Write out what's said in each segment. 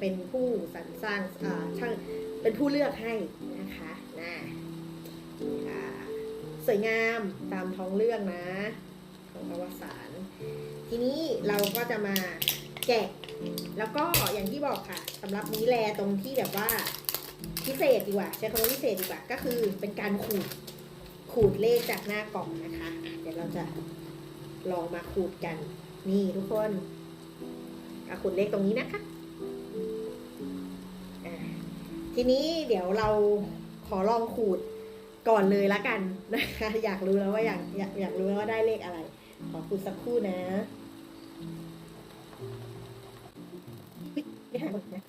เป็นผู้สรรสร้างช่างเป็นผู้เลือกให้นะคะนะค่ะสวยงามตามท้องเรื่องนะ ของอวสานทีนี้เราก็จะมาแกะ แล้วก็อย่างที่บอกค่ะสำหรับนี้แลตรงที่แบบว่าพิเศษดีกว่าใช้คำว่าพิเศษดีกว่าก็คือเป็นการขูดขูดเลขจากหน้ากล่องนะคะ เดี๋ยวเราจะลองมาขูดกัน นี่ทุกคนขูดเลขตรงนี้นะคะ ทีนี้เดี๋ยวเราขอลองขูดก่อนเลยละกันนะคะอยากรู้แล้วว่าอยากอยากอยากรู้แล้วว่าได้เลขอะไร ขอขูดสักครู่นะเฮ้ยไม่หายหมดนะ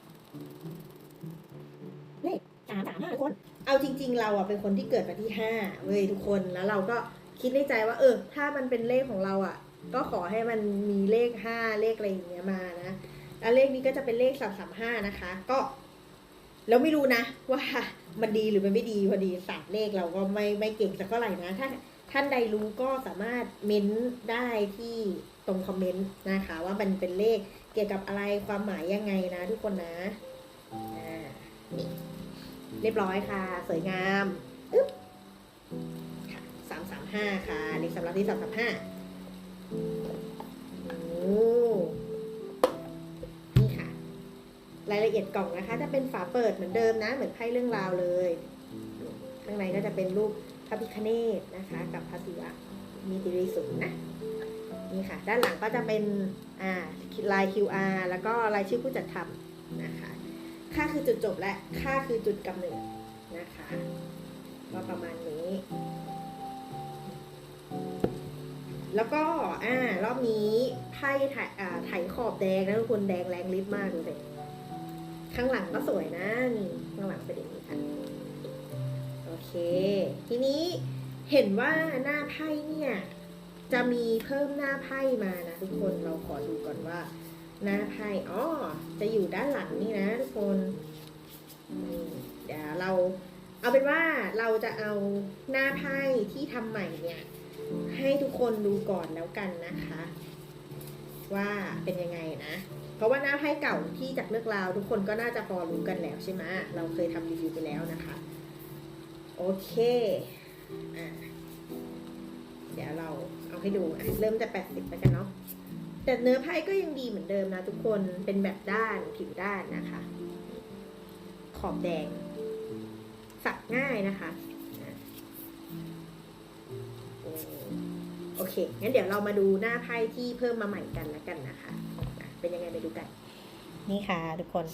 เลขสามสามห้าทุกคน เอาจริง ๆ เราอะเป็นคนที่เกิดวันที่ห้าเว้ยทุกคนแล้วเราก็คิดในใจว่า เออ ถ้ามันเป็นเลขของเราอะ ก็ขอให้มันมีเลขห้าเลขอะไรอย่างเงี้ยมานะแล้วเลขนี้ก็จะเป็นเลขสามสามห้านะคะ ก็ แล้วไม่รู้นะว่ามันดีหรือมันไม่ดีพอดีศาสตร์เลขเราก็ไม่ไม่เก่งสักเท่าไหร่นะ ถ้าท่านใดรู้ก็สามารถเม้นได้ที่ตรงคอมเมนต์นะคะ ว่ามันเป็นเลขเกี่ยวกับอะไรความหมายยังไงนะ ทุกคนนะอ่าเรียบร้อยค่ะ สวยงามอึ๊บค่ะสามสามห้าค่ะเลขสำหรับที่สามสามห้า รายละเอียดกล่องนะคะ จะเป็นฝาเปิดเหมือนเดิมนะ เหมือนไพ่เรื่องราวเลย ข้างในก็จะเป็นรูปพระพิคเนตนะคะ กับพระศิวะมีติริสุนนะนี่ค่ะ ด้านหลังก็จะเป็นอ่าลาย QR แล้วก็รายชื่อผู้จัดทำนะคะ ค่าคือจุดจบและค่าคือจุดกำเนิดนะคะก็ประมาณนี้ แล้วก็อ่ารอบนี้ไพ่ถ่ายอ่าถ่ายขอบแดงนะทุกคนแดงแรงลิฟมากดูสิ ข้างหลังก็สวยนะนี่ข้างหลังเป็นอย่างนี้ค่ะโอเค ทีนี้เห็นว่าหน้าไพ่เนี่ยจะมีเพิ่มหน้าไพ่มานะทุกคนเราขอดูก่อนว่า หน้าไพ่อ๋อจะอยู่ด้านหลังนี่นะทุกคนเดี๋ยวเราเอาเป็นว่าเราจะเอาหน้าไพ่ที่ทำใหม่เนี่ย ให้ทุกคนดูก่อนแล้วกันนะคะ ว่าเป็นยังไงนะ เพราะว่าหน้าไพ่เก่าที่จากเลือกราว ทุกคนก็น่าจะพอรู้กันแล้วใช่ไหมเราเคยทำรีวิวไปแล้วนะคะ โอเคอะเดี๋ยวเราเอาให้ดูอะเริ่มจาก80ไปกันเนาะแต่เนื้อไพ่ก็ยังดีเหมือนเดิมนะทุกคนเป็นแบบด้านผิวด้านนะคะ ขอบแดง สักง่ายนะคะโอเคงั้นเดี๋ยวเรามาดูหน้าไพ่ที่เพิ่มมาใหม่กันแล้วกันนะคะ เป็นยังไงไปดูกัน นี่ค่ะทุกคน